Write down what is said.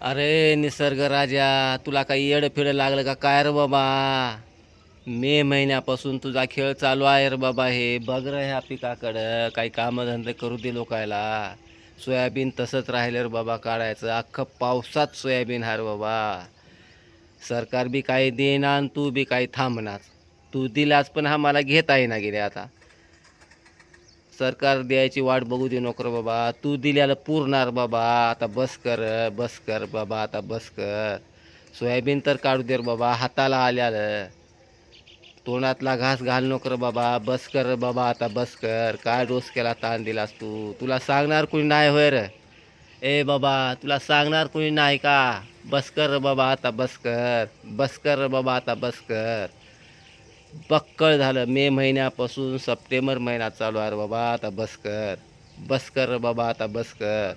अरे निसर्ग राजा तुला काही येडं फिडं लागलं का? काय रे बाबा? मे महिन्यापासून तुझा खेळ चालू आहे रे बाबा हे. बघ रे ह्या पिकाकडं. काही कामधंदे करू दे लोकायला. सोयाबीन तसंच राहिलं रे बाबा काढायचं. अख्खं पावसात सोयाबीन हार बाबा. सरकार बी काही देणार आणि तू बी काही थांबणार. तू दिलास पण हा मला घेता येईना गेले आता. सरकार द्यायची वाट बघू दे नोकर बाबा. तू दिल्याला पुरणार बाबा. आता बस कर बस कर बाबा आता बस कर. सोयाबीन तर काढू दे बाबा हाताला आल्याला. तोंडातला घास घाल नोकर बाबा बस कर बाबा आता बस कर. काय डोस केला ताण दिलास तू? तुला सांगणार कोणी नाही होय रे. ए बाबा तुला सांगणार कोणी नाही का? बस कर बाबा आता बस कर. बस कर बाबा आता बस कर. बक्कळ झालं. मे महिन्यापासून सप्टेंबर महिना चालू आहे रे बाबा. आता बस कर. बस कर रे बाबा आता बस कर.